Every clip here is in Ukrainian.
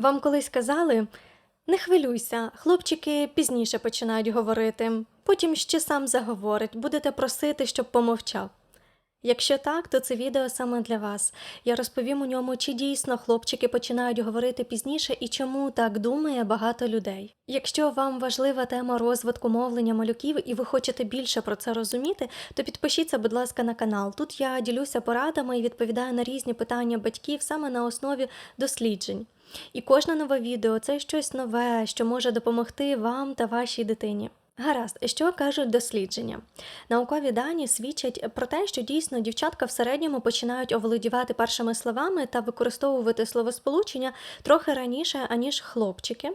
Вам колись казали, не хвилюйся, хлопчики пізніше починають говорити, потім ще сам заговорить, будете просити, щоб помовчав. Якщо так, то це відео саме для вас. Я розповім у ньому, чи дійсно хлопчики починають говорити пізніше і чому так думає багато людей. Якщо вам важлива тема розвитку мовлення малюків і ви хочете більше про це розуміти, то підпишіться, будь ласка, на канал. Тут я ділюся порадами і відповідаю на різні питання батьків саме на основі досліджень. І кожне нове відео це щось нове, що може допомогти вам та вашій дитині. Гаразд, що кажуть дослідження? Наукові дані свідчать про те, що дійсно дівчатка в середньому починають оволодівати першими словами та використовувати словосполучення трохи раніше, аніж хлопчики.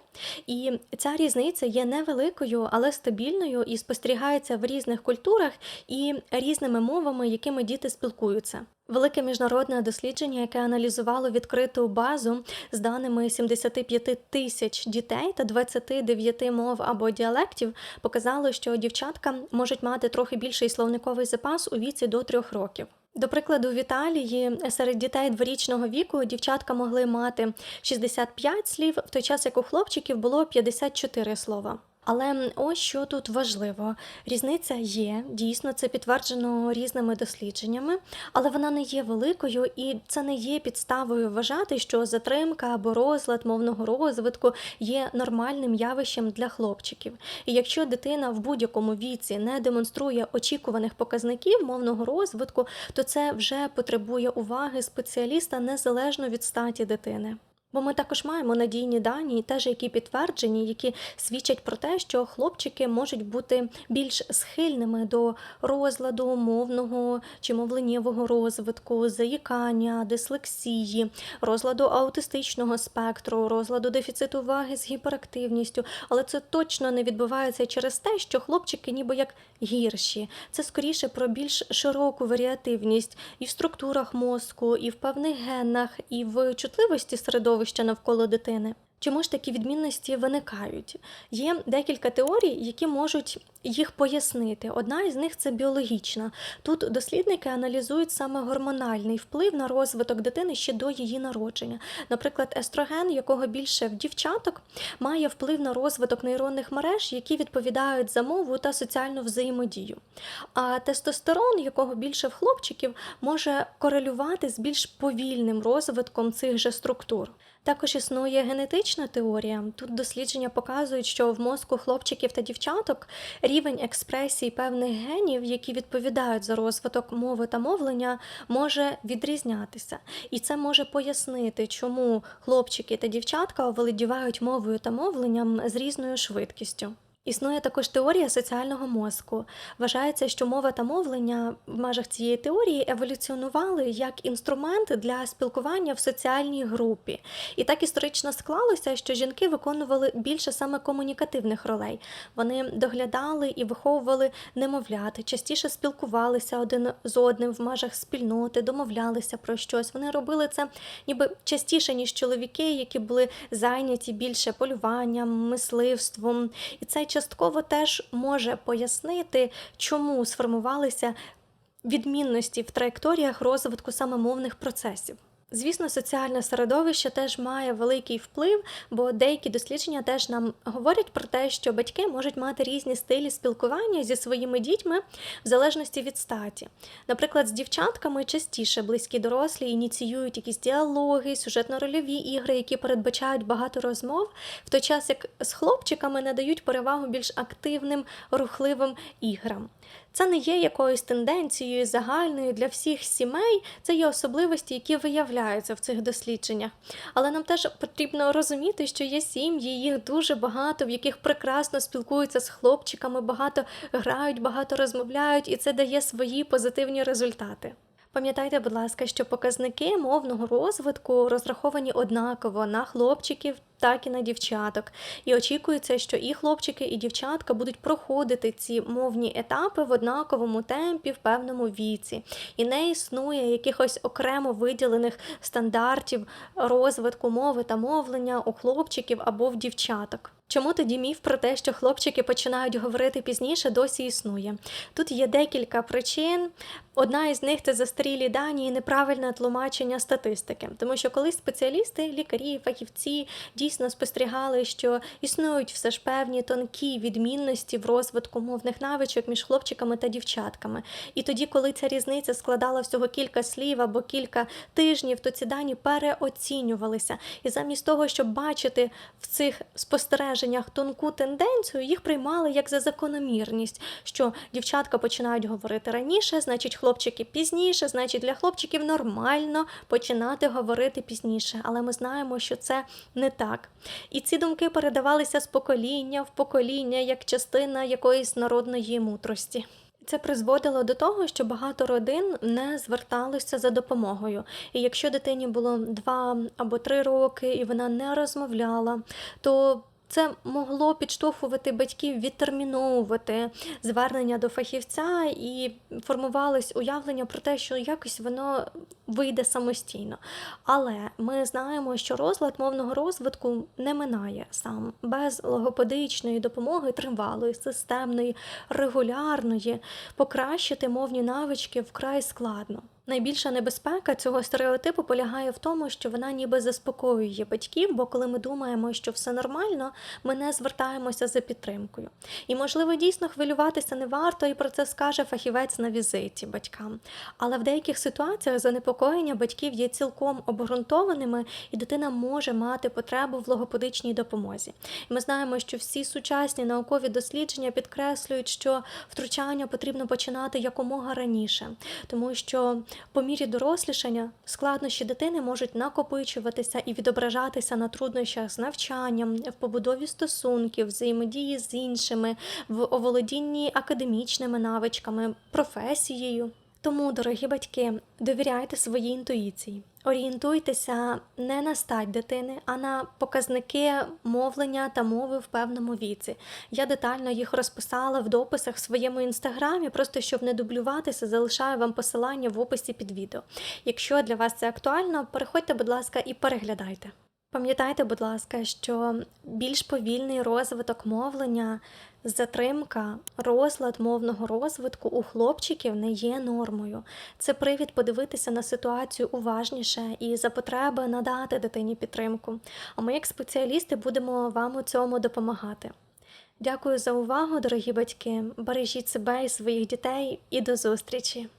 І ця різниця є невеликою, але стабільною і спостерігається в різних культурах і різними мовами, якими діти спілкуються. Велике міжнародне дослідження, яке аналізувало відкриту базу з даними 75 тисяч дітей та 29 мов або діалектів, показало, що дівчатка можуть мати трохи більший словниковий запас у віці до 3 років. До прикладу, в Італії серед дітей дворічного віку дівчатка могли мати 65 слів, в той час як у хлопчиків було 54 слова. Але ось що тут важливо: різниця є, дійсно, це підтверджено різними дослідженнями, але вона не є великою, і це не є підставою вважати, що затримка або розлад мовного розвитку є нормальним явищем для хлопчиків. І якщо дитина в будь-якому віці не демонструє очікуваних показників мовного розвитку, то це вже потребує уваги спеціаліста незалежно від статі дитини. Бо ми також маємо надійні дані, теж які підтверджені, які свідчать про те, що хлопчики можуть бути більш схильними до розладу мовного чи мовленнєвого розвитку, заїкання, дислексії, розладу аутистичного спектру, розладу дефіциту уваги з гіперактивністю. Але це точно не відбувається через те, що хлопчики ніби як гірші. Це скоріше про більш широку варіативність і в структурах мозку, і в певних генах, і в чутливості середовища навколо дитини. Чому ж такі відмінності виникають? Є декілька теорій, які можуть їх пояснити. Одна із них це біологічна. Тут дослідники аналізують саме гормональний вплив на розвиток дитини ще до її народження. Наприклад, естроген, якого більше в дівчаток, має вплив на розвиток нейронних мереж, які відповідають за мову та соціальну взаємодію. А тестостерон, якого більше в хлопчиків, може корелювати з більш повільним розвитком цих же структур. Також існує генетична теорія. Тут дослідження показують, що в мозку хлопчиків та дівчаток рівень експресії певних генів, які відповідають за розвиток мови та мовлення, може відрізнятися. І це може пояснити, чому хлопчики та дівчатка оволодівають мовою та мовленням з різною швидкістю. Існує також теорія соціального мозку. Вважається, що мова та мовлення в межах цієї теорії еволюціонували як інструмент для спілкування в соціальній групі. І так історично склалося, що жінки виконували більше саме комунікативних ролей. Вони доглядали і виховували немовляти, частіше спілкувалися один з одним в межах спільноти, домовлялися про щось. Вони робили це ніби частіше, ніж чоловіки, які були зайняті більше полюванням, мисливством. І цей частково теж може пояснити, чому сформувалися відмінності в траєкторіях розвитку саме мовних процесів. Звісно, соціальне середовище теж має великий вплив, бо деякі дослідження теж нам говорять про те, що батьки можуть мати різні стилі спілкування зі своїми дітьми в залежності від статі. Наприклад, з дівчатками частіше близькі дорослі ініціюють якісь діалоги, сюжетно-рольові ігри, які передбачають багато розмов, в той час як з хлопчиками надають перевагу більш активним, рухливим іграм. Це не є якоюсь тенденцією загальною для всіх сімей, це є особливості, які виявляються в цих дослідженнях. Але нам теж потрібно розуміти, що є сім'ї, їх дуже багато, в яких прекрасно спілкуються з хлопчиками, багато грають, багато розмовляють, і це дає свої позитивні результати. Пам'ятайте, будь ласка, що показники мовного розвитку розраховані однаково на хлопчиків, так і на дівчаток. І очікується, що і хлопчики, і дівчатка будуть проходити ці мовні етапи в однаковому темпі в певному віці. І не існує якихось окремо виділених стандартів розвитку мови та мовлення у хлопчиків або в дівчаток. Чому тоді міф про те, що хлопчики починають говорити пізніше, досі існує? Тут є декілька причин. Одна із них це застарілі дані і неправильне тлумачення статистики, тому що коли спеціалісти, лікарі, фахівці дійсно спостерігали, що існують все ж певні тонкі відмінності в розвитку мовних навичок між хлопчиками та дівчатками. І тоді, коли ця різниця складала всього кілька слів або кілька тижнів, то ці дані переоцінювалися. І замість того, щоб бачити в цих спостереженнях тонку тенденцію, їх приймали як за закономірність, що дівчатка починають говорити раніше, значить, хлопчики пізніше, значить, для хлопчиків нормально починати говорити пізніше. Але ми знаємо, що це не так. І ці думки передавалися з покоління в покоління як частина якоїсь народної мудрості. Це призводило до того, що багато родин не зверталися за допомогою. І якщо дитині було два або три роки, і вона не розмовляла, то це могло підштовхувати батьків відтерміновувати звернення до фахівця і формувалось уявлення про те, що якось воно вийде самостійно. Але ми знаємо, що розлад мовного розвитку не минає сам без логопедичної допомоги тривалої, системної, регулярної, покращити мовні навички вкрай складно. Найбільша небезпека цього стереотипу полягає в тому, що вона ніби заспокоює батьків, бо коли ми думаємо, що все нормально, ми не звертаємося за підтримкою. І, можливо, дійсно хвилюватися не варто, і про це скаже фахівець на візиті батькам. Але в деяких ситуаціях занепокоєння батьків є цілком обґрунтованими, і дитина може мати потребу в логопедичній допомозі. І ми знаємо, що всі сучасні наукові дослідження підкреслюють, що втручання потрібно починати якомога раніше, тому що по мірі дорослішання складнощі дитини можуть накопичуватися і відображатися на труднощах з навчанням, в побудові стосунків, взаємодії з іншими, в оволодінні академічними навичками, професією. Тому, дорогі батьки, довіряйте своїй інтуїції. Орієнтуйтеся не на стать дитини, а на показники мовлення та мови в певному віці. Я детально їх розписала в дописах в своєму інстаграмі, просто щоб не дублюватися, залишаю вам посилання в описі під відео. Якщо для вас це актуально, переходьте, будь ласка, і переглядайте. Пам'ятайте, будь ласка, що більш повільний розвиток мовлення, затримка, розлад мовного розвитку у хлопчиків не є нормою. Це привід подивитися на ситуацію уважніше і за потреби надати дитині підтримку. А ми, як спеціалісти, будемо вам у цьому допомагати. Дякую за увагу, дорогі батьки. Бережіть себе і своїх дітей, і до зустрічі!